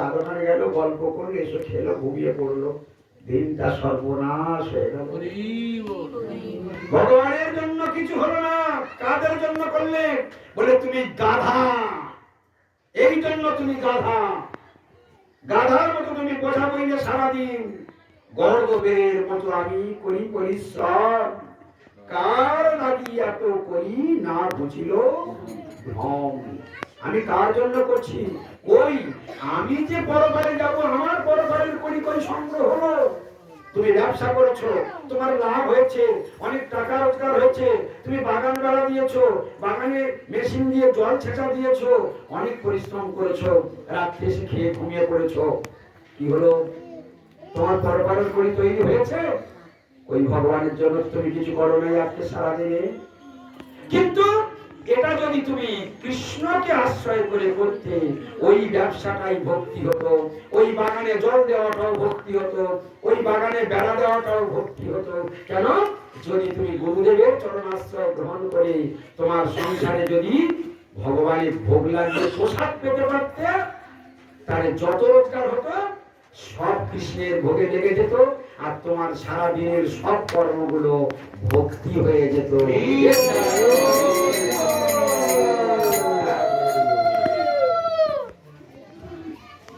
চাদরখানে গেল, গল্প করল, এসে খেলো, ঘুমিয়ে পড়ল। দিনটা সর্বনাশ হয়ে গেল। ভগবানের জন্য কিছু হলো না, কাদের জন্য করলে? বলে, তুমি গাধা। এই জন্য তুমি গাধা। গাধার মতো তুমি বোঝা বইলে সারাদিন। গর্বের মতো আমি করি পরিশ্রম। কার লাগি এত করি না বুঝিল ভ্রম। আমি কার জন্য করছি। ওই আমি যে পরকালে যাব, আমার পরকালের করি করি সংগ্রহ হলো। তুমি ব্যবসা করেছ, তোমার লাভ হয়েছে, অনেক টাকা রোজগার হয়েছে, তুমি বাগান বেড়া দিয়েছ, বাগানে মেশিন দিয়ে জল ছেঁচা দিয়েছ, অনেক পরিশ্রম করেছ, রাত্রে এসে খেয়ে ঘুমিয়ে পড়েছো। কি হলো? তোমার পরকালের করি তৈরি হয়েছে? ওই ভগবানের জন্য তুমি কিছু করো নাই আজকে সারাদিনে। কিন্তু এটা যদি তুমি কৃষ্ণকে আশ্রয় করে করতে, ওই ব্যবসাটাই ভক্তি হতো, ওই বাগানে জল দেওয়াটাও ভক্তি হতো, ওই বাগানে বেড়া দেওয়াটাও ভক্তি হতো। কেন? যদি তুমি গুরুদেবের চরণাশ্রয় গ্রহণ করে তোমার সংসারে যদি ভগবানের ভোগ লাগিয়ে প্রসাদ পেতে পারতে, তাহলে যত রোজগার হতো, সব কৃষ্ণের ভোগে লেগে যেত, আর তোমার সারাদিনের সব কর্মগুলো ভক্তি হয়ে যেত।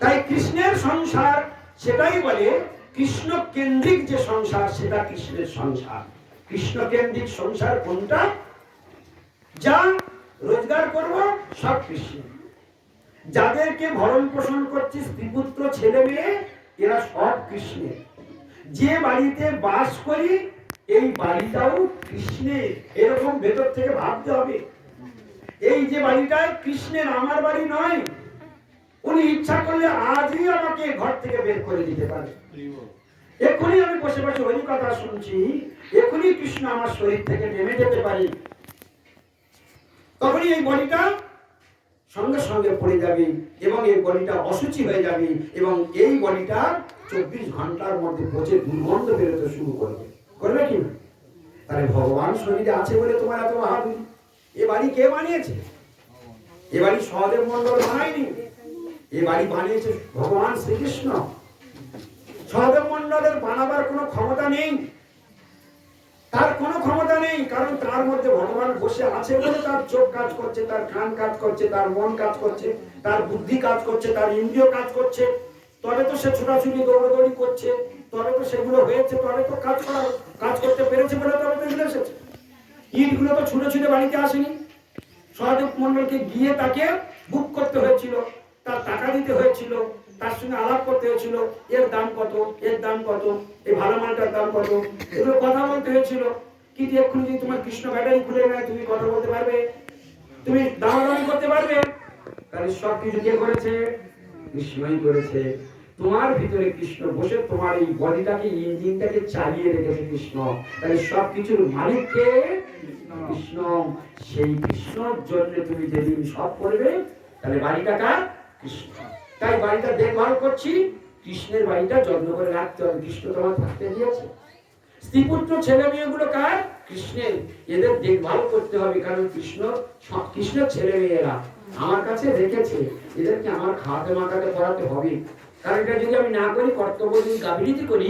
তাই কৃষ্ণের সংসার সেটাই বলে কৃষ্ণ কেন্দ্রিক যে সংসার, সেটা কৃষ্ণের সংসার। কৃষ্ণ কেন্দ্রিক সংসার কোনটা? যা রোজগার করব, সব কৃষ্ণ। যাদেরকে ভরণ পোষণ করছি স্ত্রীপুত্র ছেলে মেয়ে, এরা সব কৃষ্ণের। যে বাড়িতে বাস করি এই বাড়িটাও কৃষ্ণের, এরকম ভেতর থেকে ভাবতে হবে। এই যে বাড়িটা কৃষ্ণের আমার বাড়ি নয়, উনি ইচ্ছা করলে আজই আমাকে ঘর থেকে বের করে দিতে পারে এক্ষুনি আমি বসে বসে হরি কথা শুনছি, এক্ষুনি কৃষ্ণ আমার শরীর থেকে নেমে যেতে পারে। তখনই এই বডিটা সঙ্গে সঙ্গে পড়ে যাবে এবং এই বডিটা অসুচি হয়ে যাবে এবং এই বডিটা চব্বিশ ঘণ্টার মধ্যে পচে দুর্গন্ধ বেরোতে শুরু করবে। করবে কি তাহলে ভগবান শরীরে আছে বলে তোমার এত বাহাদুরি এ বাড়ি কে বানিয়েছে? এ বাড়ি সহদেব মন্ডল বানায়নি। এ বাড়ি বানিয়েছে ভগবান শ্রীকৃষ্ণ। সহদেব মন্ডলের বানাবার কোনো ক্ষমতা নেই। তার কোনো ক্ষমতা নেই, কারণ তার মধ্যে ভগবান বসে আছে বলে তার চোখ কাজ করছে, তার কান কাজ করছে, তার মন কাজ করছে, তার বুদ্ধি কাজ করছে, তার ইন্দ্রিয় কাজ করছে। তবে তো সে ছোটাছুটি দৌড়াদৌড়ি করছে। তবে তো সেগুলো হয়েছে, তবে তো কাজ করা, কাজ করতে পেরেছে বলে তবে তো এগুলো এসেছে। ইটগুলো তো ছুটে ছুটে বাড়িতে আসেনি। সহদেব মন্ডলকে গিয়ে তাকে বুক করতে হয়েছিল, তার টাকা দিতে হয়েছিল, তার সঙ্গে আলাপ করতে হয়েছিল, এর দাম কত, এর দাম কত, এই ভালো মালটার দাম কত, এগুলো কথা বলতে হয়েছিল। কিন্তু এক্ষুনি যদি তোমার কৃষ্ণ ব্যাটারি খুলে নেয়, তুমি কথা বলতে পারবে? তুমি দামাদামি করতে পারবে? তাহলে সব কিছু কে করেছে? কৃষ্ণই করেছে। তোমার ভিতরে কৃষ্ণ বসে তোমার এই বডিটাকে ইঞ্জিনটাকে চালিয়ে রেখেছে কৃষ্ণ। তাহলে সব কিছুর মালিককে কৃষ্ণ। সেই কৃষ্ণর জন্য তুমি যেদিন সব করবে, তাহলে বাড়িটা কার? কৃষ্ণ। তাই বাড়িটা দেখভাল করছি, কৃষ্ণের বাড়িটা যত্ন করে রাখতে হবে। কৃষ্ণ তোমার থাকতে দিয়েছে। স্ত্রীপুত্র ছেলে মেয়েগুলো কার? কৃষ্ণের। এদের দেখভাল করতে হবে, কারণ কৃষ্ণ সব কৃষ্ণের ছেলে মেয়েরা। আমার কাছে রেখেছে। এদেরকে আমার খাওয়াতে মাখাতে পড়াতে হবে। কারণ এটা যদি আমি না করি, কর্তব্য যদি গাফিলিতি করি,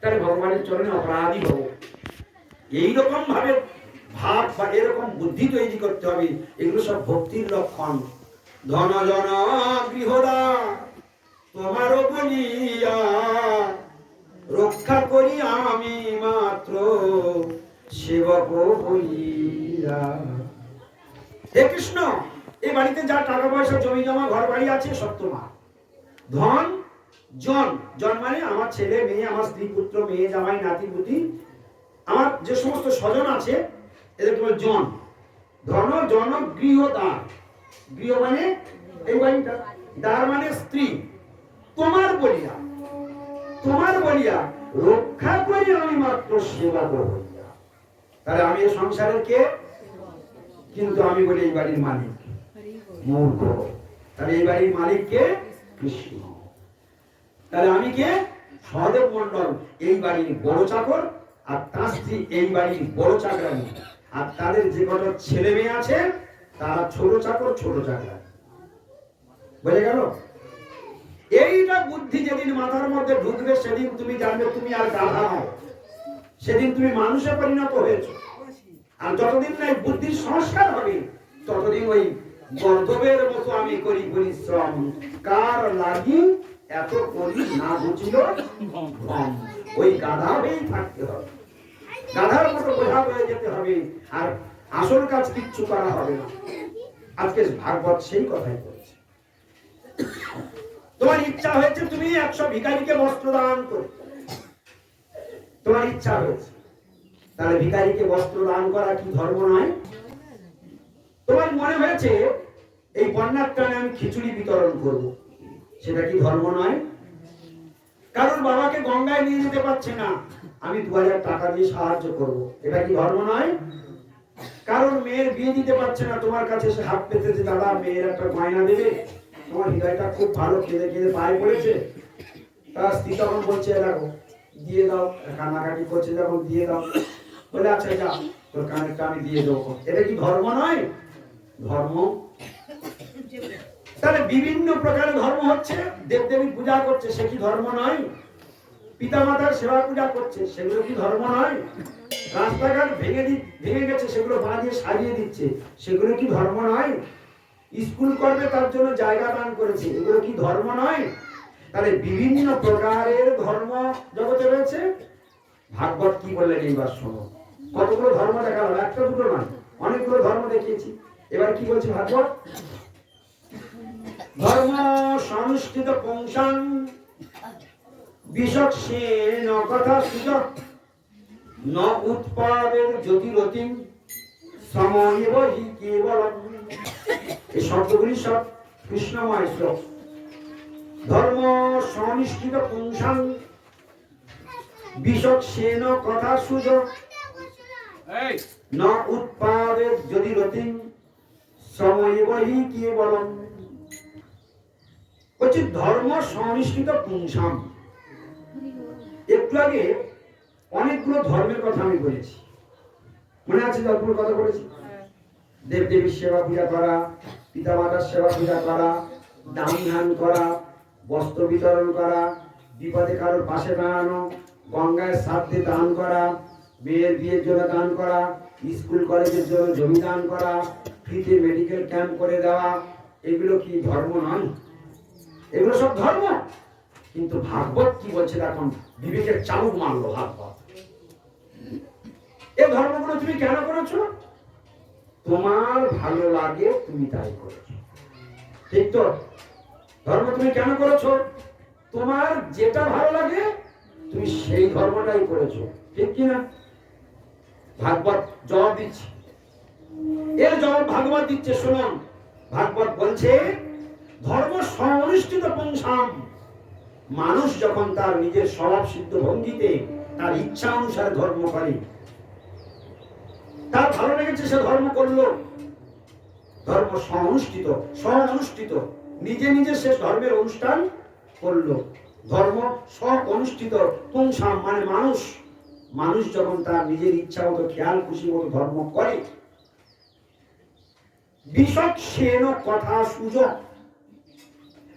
তাহলে ভগবানের চরণে অপরাধী হব। এইরকম ভাবে ভাব বা এরকম বুদ্ধি তৈরি করতে হবে, এগুলো সব ভক্তির লক্ষণ। ধন জন গৃহদা বলিয়া রক্ষা করি আমি মাত্র সেবক হইয়া হে কৃষ্ণ এই বাড়িতে যা টাকা পয়সা, জমি জমা ঘর বাড়ি আছে, সব তোমার। ধন জন জন মানে আমার ছেলে, মেয়ে, আমার স্ত্রী, পুত্র, মেয়ে, জামাই, নাতি, পুতি। আমার যে সমস্ত স্বজন আছে, এদের তোমার জন। ধন জন গৃহ দান গৃহ মানে এই বাড়িটা। দ্বার মানে স্ত্রী। তোমার বলিয়া তোমার বলিয়া রক্ষা করি আমি মাত্র সেবা হইয়া তাহলে আমি এই সংসারের কে? কিন্তু আমি বলি এই বাড়ির মালিক। মূর্খ। তাহলে এই বাড়ির মালিক কে? কৃষ্ণ। তাহলে আমি কে? সহদেব মন্ডল, এই বাড়ির বড় চাকর, আর তার স্ত্রী এই বাড়ির বড় চাকরানি। আর তাদের যে কটা ছেলে মেয়ে আছে, তারা ছোট চাকর, ছোট চাকরানি। বোঝা গেল? এইটা বুদ্ধি যেদিন মাথার মধ্যে ঢুকবে, সেদিন তুমি জানবে তুমি আর গাধা নও। সেদিন তুমি মানুষে পরিণত হয়েছো। আর যতদিন না বুদ্ধির সংস্কার হবে, ততদিন ওই গর্ধবের মতো আমি করি পরিশ্রম কার লাগি এত করি না বুঝিল ওই গাধা থাকতে হবে। গাধার মতো বোঝা হয়ে যেতে হবে। আর আসল কাজ কিচ্ছু করা হবে না। আজকে ভাগবত সেই কথাই বলছে। তোমার ইচ্ছা হয়েছে তুমি একশো ভিখারিকে বস্ত্র দান করো। তোমার ইচ্ছা হয়েছে। তাহলে ভিখারিকে বস্ত্র দান করা কি ধর্ম নয়? তোমার মনে হয়েছে, এই বন্যার টানে আমি খিচুড়ি বিতরণ করব। সেটা কি ধর্ম নয়? কারণ বাবাকে গঙ্গায় নিয়ে যেতে পারছে না। আমি দু হাজার টাকা দিয়ে সাহায্য করব। এটা কি ধর্ম নয়? কারণ মেয়ের বিয়ে দিতে পারছে না, তোমার কাছে সে হাত পেতেছে, দাদা, মেয়ের একটা গয়না দেবে। তোমার হৃদয়টা খুব ভালো, কেঁদে কেঁদে পায়ে পড়েছে। তার স্ত্রী তখন বলছে দেখো, দিয়ে দাও। কান্নাকাটি করছে যখন দিয়ে দাও। বলে আচ্ছা যা। তোর কানেরটা আমি দিয়ে দেবো। এটা কি ধর্ম নয়? ধর্ম তাহলে বিভিন্ন প্রকারের ধর্ম হচ্ছে। দেবদেবী পূজা করছে, সে কি ধর্ম নয়? পিতা মাতার সেবা পূজা করছে, সেগুলো কি ধর্ম নয়? রাস্তাঘাট ভেঙে দি ভেঙে গেছে, সেগুলো বাঁধিয়ে সাজিয়ে দিচ্ছে, সেগুলো কি ধর্ম নয়? স্কুল করবে, তার জন্য জায়গা দান করেছে, এগুলো কি ধর্ম নয়? তাহলে বিভিন্ন প্রকারের ধর্ম জগতে রয়েছে। ভাগবত কি বললেন এইবার শোনো। কতগুলো ধর্ম দেখা হলো? একটা দুটো নয়, অনেকগুলো ধর্ম দেখিয়েছি। এবার কি বলছে ভাগবত? ধর্ম সংস্কৃত পুংসাং বিষক সেন কথা সুযোগ ন উৎপাদের জ্যোতিরতিম সময়েব হি কেবলম। এই শব্দগুলি সব কৃষ্ণময় শ্লোক। ধর্ম সংস্কৃত পুংসাং বিষক সেন কথা সুযোগ এই। ন উৎপাদের যদি রতিম সময়েব হি কেবলম। হচ্ছে ধর্ম সংস্কৃত পুংসাম। একটু আগে অনেকগুলো ধর্মের কথা আমি বলেছি। মনে আছে যতগুলো কথা বলেছি? দেব দেবীর সেবা পূজা করা পিতা মাতার সেবা পূজা করা, দান ধ্যান করা, বস্ত্র বিতরণ করা, বিপদে কারোর পাশে দাঁড়ানো, গঙ্গায় সাধ্যে দান করা, মেয়ের বিয়ের জন্য দান করা, স্কুল কলেজের জন্য জমি দান করা, ফ্রিতে মেডিকেল ক্যাম্প করে দেওয়া, এগুলো কি ধর্ম নয়? এগুলো সব ধর্ম। কিন্তু ভাগবত কি বলছে এখন বিবেকের চাবুক মারলো ভাগবত। এই ধর্মগুলো তুমি কেন করেছ? তোমার ভালো লাগে, তুমি তাই করেছ। ঠিক তো? ধর্ম তুমি কেন করেছ? তোমার যেটা ভালো লাগে, তুমি সেই ধর্মটাই করেছ। ঠিক কি না? ভাগবত জবাব দিচ্ছে। এর জবাব ভাগবত দিচ্ছে, শুনুন। ভাগবত বলছে ধর্ম সংনুষ্ঠিত পুংসাম। মানুষ যখন তার নিজের স্বভাব সিদ্ধ ভঙ্গিতে তার ইচ্ছা অনুসারে ধর্ম করে, তার ভালো লেগেছে সে ধর্ম করল। ধর্ম সংনুষ্ঠিত অনুষ্ঠিত নিজে নিজে সে ধর্মের অনুষ্ঠান করল। ধর্ম স্ব অনুষ্ঠিত পুংসাম মানে মানুষ। মানুষ যখন তার নিজের ইচ্ছা মতো, খেয়াল খুশি মতো ধর্ম করে বিষক সেন কথা সুযোগ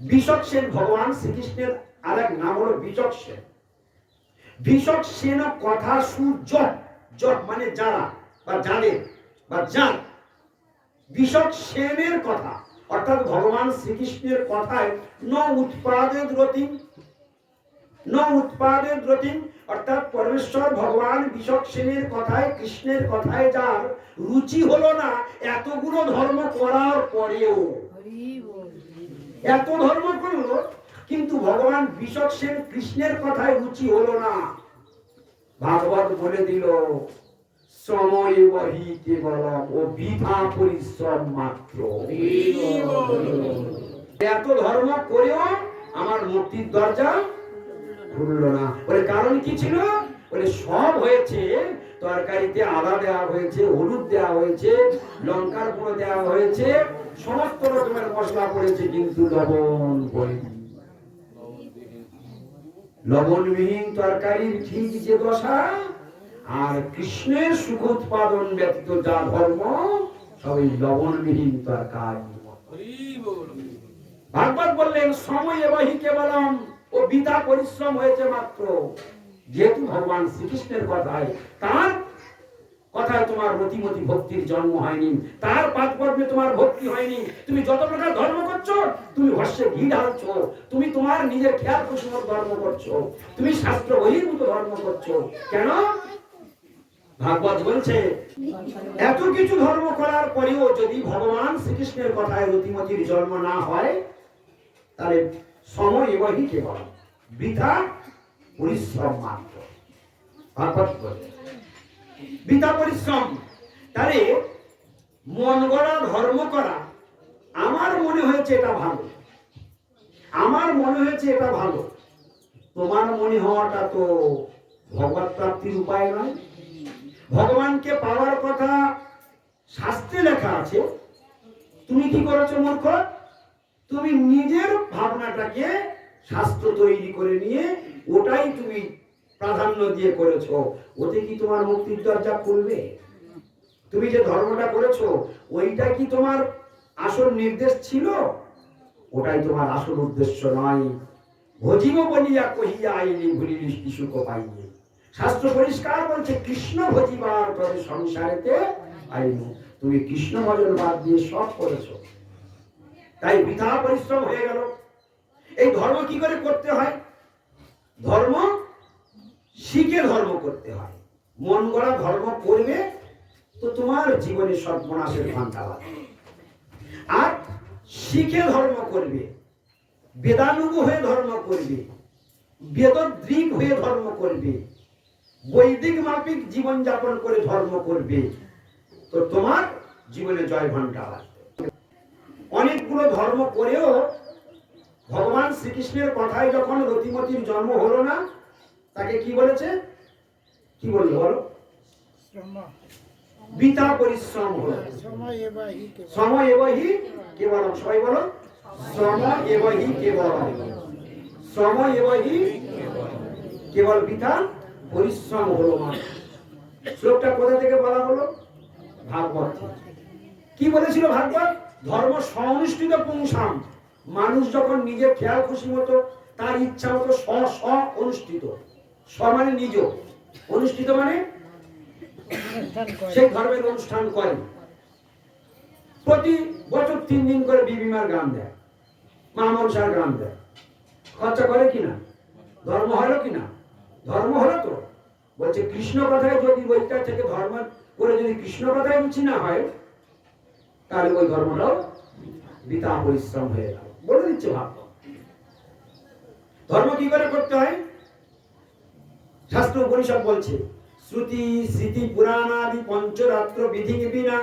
বিষক সেন ভগবান শ্রীকৃষ্ণের আর এক নাম হলো বিষক সেন। বিষক সেন কথা সূর্য জট মানে যারা, বা যাদের বা যার বিষক সেনের কথা, অর্থাৎ ভগবান শ্রীকৃষ্ণের কথায় ন উৎপাদে রতিম ন উৎপাদের রতিম অর্থাৎ পরমেশ্বর ভগবান বিষক সেনের কথায়, কৃষ্ণের কথায় যার রুচি হলো না, এতগুলো ধর্ম করার পরেও। এত ধর্ম করল, কিন্তু ভগবান বিষক সেন কৃষ্ণের কথায় রুচি হলো না। ভাগবত বলে দিল পরিশ্রম মাত্র। এত ধর্ম করেও আমার মুক্তির দরজা খুললো না। কারণ কি ছিল? বলে, সব হয়েছে। তরকারিতে আদা দেওয়া হয়েছে, হলুদ দেওয়া হয়েছে, লঙ্কার গুঁড়ো দেওয়া হয়েছে সমস্ত রকমের মশলা পড়েছে, কিন্তু লবণ পড়েনি লবণবিহীন তরকারির ঠিক যে দশা, আর কৃষ্ণের সুখ উৎপাদন ব্যতীত যা ধর্ম সবই লবণবিহীন তরকারি। ভাগবত বললেন, সময় এবাহি কেবলম ও বিদা পরিশ্রম হয়েছে মাত্র। যেহেতু ভগবান শ্রীকৃষ্ণের কথায় তার কথায় তোমার মতিমতি ভক্তির জন্ম হয়নি। তার পাদ পর্বে তোমার ভক্তি হয়নি। তুমি যত প্রকার ধর্ম করছ, তুমি ভস্যে ঘি ঢালছো তুমি তোমার নিজের খেয়াল খুশিমত ধর্ম করছ। তুমি শাস্ত্র বহির্ভূত ধর্ম করছ। কেন? ভাগবত বলছে, এত কিছু ধর্ম করার পরেও যদি ভগবান শ্রীকৃষ্ণের কথায় রতিমতির জন্ম না হয়, তাহলে সময় এবহি কেবল বৃথা পরিশ্রম মাত্র। ভাগবত বলে বৃথা পরিশ্রম। তাহলে মন গড়া, ধর্ম করা, আমার মনে হয়েছে এটা ভালো। আমার মনে হয়েছে এটা ভালো। তোমার মনে হওয়াটা তো ভগবত প্রাপ্তির উপায় নয়। ভগবানকে পাওয়ার কথা শাস্ত্রে লেখা আছে। তুমি কি করেছ মূর্খ? তুমি নিজের ভাবনাটাকে শাস্ত্র তৈরি করে নিয়ে ওটাই তুমি প্রাধান্য দিয়ে করেছ, ওতে কি তোমার মুক্তির দরজা খুলবে? তুমি যে ধর্মটা করেছ, ওইটা কি তোমার আসল নির্দেশ ছিল? ওটাই তোমার আসল উদ্দেশ্য নয়। ভজিব বলিয়া কহিয়া আইনি ভুলিলিস কিশুক পাইনি শাস্ত্র পরিষ্কার বলছে, কৃষ্ণ ভজিবার তবে সংসারেতে আইনু। তুমি কৃষ্ণ ভজন বাদ দিয়ে সব করেছ। তাই বৃথা পরিশ্রম হয়ে গেল। এই ধর্ম কি করে করতে হয়? ধর্ম শিখে ধর্ম করতে হয়। মন গড়া ধর্ম করবে তো তোমার জীবনে সর্বনাশের ঘণ্টা বাজবে আর শিখে ধর্ম করবে, বেদানুগ হয়ে ধর্ম করবে, বেদদ্রিক হয়ে ধর্ম করবে, বৈদিক মাপিক জীবন যাপন করে ধর্ম করবে, তো তোমার জীবনে জয় ঘণ্টা বাজবে অনেকগুলো ধর্ম করেও ভগবান শ্রীকৃষ্ণের কথায় যখন রতিমতির জন্ম হলো না তাকে কি বলেছে? কি বলল বলো? বিতা পরিশ্রম হলো। সময় এবাহি সবাই বলো। সময় এবহি সময় এবহি কেবল বিতা পরিশ্রম হলো মাত্র শ্লোকটা কোথা থেকে বলা হলো? ভাগবত কি বলেছিল ভাগবত? ধর্ম সংনিষ্ঠিত পুংসাম। মানুষ যখন নিজের খেয়াল খুশি মতো তার ইচ্ছা মতো স্ব স্ব অনুষ্ঠিত স্ব মানে নিজ অনুষ্ঠিত মানে সেই ধর্মের অনুষ্ঠান করে। প্রতি বছর তিন দিন করে বিবিমার গান দেয়, মা মনসার গান দেয়। খরচা করে কিনা? ধর্ম হলো কিনা? ধর্ম হলো তো। বলছে, কৃষ্ণ কথায় যদি ওইটা থেকে ধর্ম করে যদি কৃষ্ণ কথায় রুচি না হয়, তাহলে ওই ধর্মটাও বিতা পরিশ্রম হয়ে গেল। বলে দিচ্ছে ভাব ধর্ম কি করে করতে হয়? শাস্ত্র উপনিষদ বলছে, শ্রুতি, স্মৃতি পুরাণাদি পঞ্চরাত্র বিধি বিনা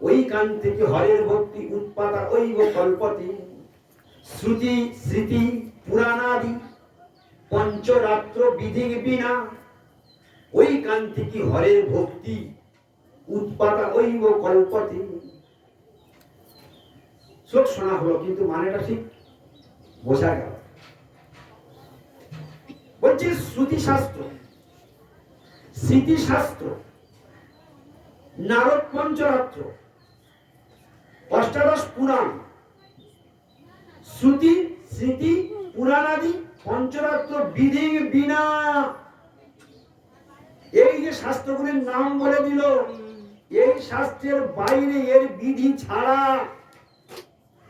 ওই কান থেকে হরের ভক্তি উৎপাদা ওই কল্পতি। শ্রুতি, স্মৃতি পুরাণাদি পঞ্চরাত্র বিধি বিনা ওই কান থেকে হরের ভক্তি উৎপাদা ওই কল্পতি। শ্লোক শোনা হলো, কিন্তু মানেটা ঠিক বোঝা গেল। বলছে শ্রুতি শাস্ত্র স্মৃতিশাস্ত্র। নারদ পঞ্চরাত্র। অষ্টাদশ পুরাণ। শ্রুতি, স্মৃতি, পুরাণাদি, পঞ্চরাত্র বিধি বিনা। এই যে শাস্ত্রগুলির নাম বলে দিল, এই শাস্ত্রের বাইরে এর বিধি ছাড়া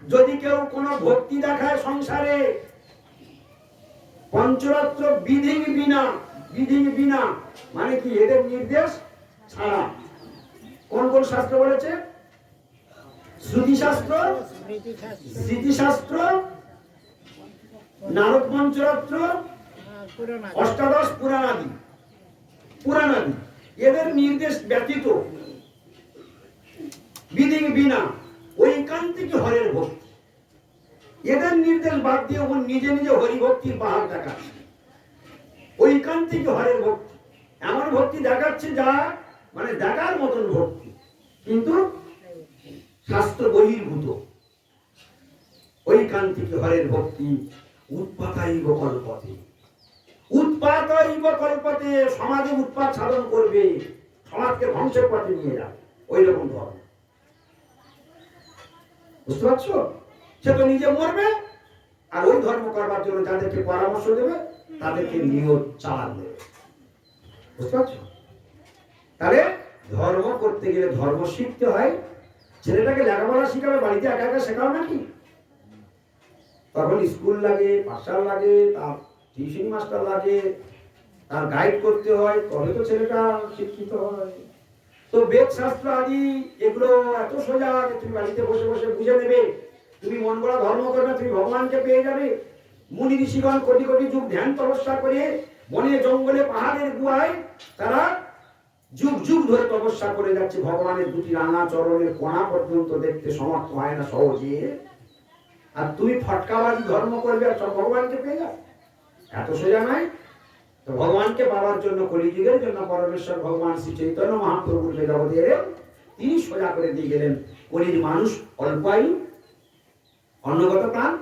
যদি কেউ কোনো ভক্তি দেখায় সংসারে পঞ্চরাত্র বিধি বিনা বিধি বিনা মানে কি এদের নির্দেশ ছাড়া। কোন কোন শাস্ত্র বলেছে? শ্রুতি শাস্ত্র স্মৃতি শাস্ত্র স্মৃতিশাস্ত্র, নারদ পঞ্চরাত্র অষ্টাদশ পুরাণাদি। পুরাণাদি, এদের নির্দেশ ব্যতীত। বিধি বিনা, ঐকান্তিক হরের ভক্তি। এদের নির্দেশ বাদ দিয়ে ওর নিজে নিজে হরিভক্তির পাহাড় দেখাচ্ছে। ঐকান্তিক হরের ভক্তি। এমন ভক্তি দেখাচ্ছে যা মানে দেখার মতন ভক্তি। কিন্তু শাস্ত্র বহির্ভূত। ঐকান্তিক হরের ভক্তি উৎপাতাইব কল্পতে। উৎপাতাইব কল্পতে সমাজে উৎপাত সাধন করবে, সমাজকে ধ্বংসের পথে নিয়ে যাবে। ওই রকম ধর্ম। বুঝতে পারছ? সে তো নিজে মরবে, আর ওই ধর্ম করবার জন্য যাদেরকে পরামর্শ দেবে, তাদেরকে নিয়োগ চালান দেবে। বুঝতে পারছ? তাহলে ধর্ম করতে গেলে ধর্ম শিখতে হয়। ছেলেটাকে লেখাপড়া শিখাবে, বাড়িতে একা একা শেখাও নাকি? তখন স্কুল লাগে, পাঠশালা লাগে, তার টিউশন মাস্টার লাগে, তার গাইড করতে হয়, তবে তো ছেলেটা শিক্ষিত হয়। তো বেদ শাস্ত্র আদি, এগুলো এত সোজা তুমি বাড়িতে বসে বসে বুঝে নেবে। তুমি মন গড়া ধর্ম করবে তুমি ভগবানকে পেয়ে যাবে। মুনি ঋষিগণ কোটি কোটি যুগ ধ্যান তপস্যা করে, বনে জঙ্গলে পাহাড়ের গুহায় তারা যুগ যুগ ধরে তপস্যা করে যাচ্ছে। ভগবানের দুটি রাঙা চরণের কোণা পর্যন্ত দেখতে সমর্থ হয় না সহজে। আর তুমি ফটকাবাজি ধর্ম করবে আর ভগবানকে পেয়ে যাবে? এত সোজা নাই তো ভগবানকে পাওয়ার জন্য কলিযুগের জন্য পরমেশ্বর ভগবান শ্রী চৈতন্য মহাপ্রভু যে জগতে এলেন। তিনি সোজা করে দিয়ে গেলেন। কলির মানুষ অল্পায়ু অন্নগত প্রাণ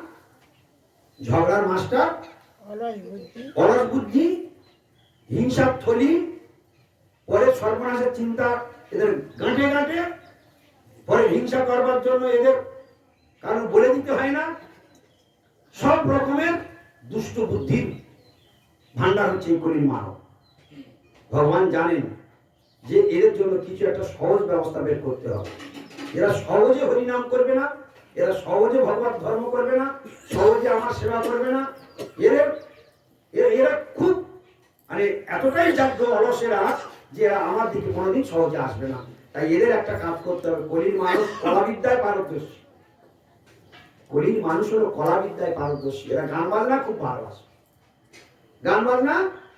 ঝগড়ার মাস্টার? অলস বুদ্ধি? হিংসার থলি? পরে সর্বনাশের চিন্তা এদের গাঁটে গাঁটে? পরে হিংসা করবার জন্য এদের কারণ বলে দিতে হয় না? সব রকমের দুষ্ট বুদ্ধির ভান্ডার হচ্ছে এই মানব। ভগবান জানেন যে এদের জন্য কিছু একটা সহজ ব্যবস্থা বের করতে হবে। এরা সহজে হরিনাম করবে না এরা সহজে ভগবত ধর্ম করবে না সহজে আমার সেবা করবে না। এরা এরা খুব মানে এতটাই জাগ্র অলসেরা যে এরা আমার দিকে কোনোদিন সহজে আসবে না। তাই এদের একটা কাজ করতে হবে কলির মানুষ কলাবিদ্যায় পারদর্শী। কলির মানুষ হলো কলাবিদ্যায় পারদর্শী। এরা গান বাজনা খুব ভালোবাসে। গান বাজনা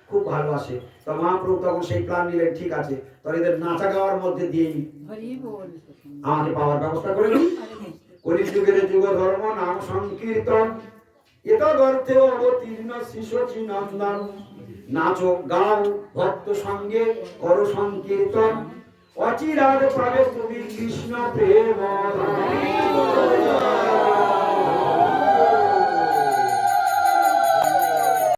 খুব ভালোবাসে। তো মহাপ্রভু তখন সেই প্ল্যান নিলেন ঠিক আছে। তাহলে এদের নাচা গাওয়ার মধ্যে দিয়েই আমাকে পাওয়ার ব্যবস্থা করে দিন। কলিযুগের যুগ ধর্ম নাম সংকীর্তন। এতদর্থে অবতীর্ণ শিশু চিনন্দন নাচো, গাও, ভক্ত সঙ্গে কর সংকীর্তন। অচিরাদ পাবে তুমি কৃষ্ণ প্রেম।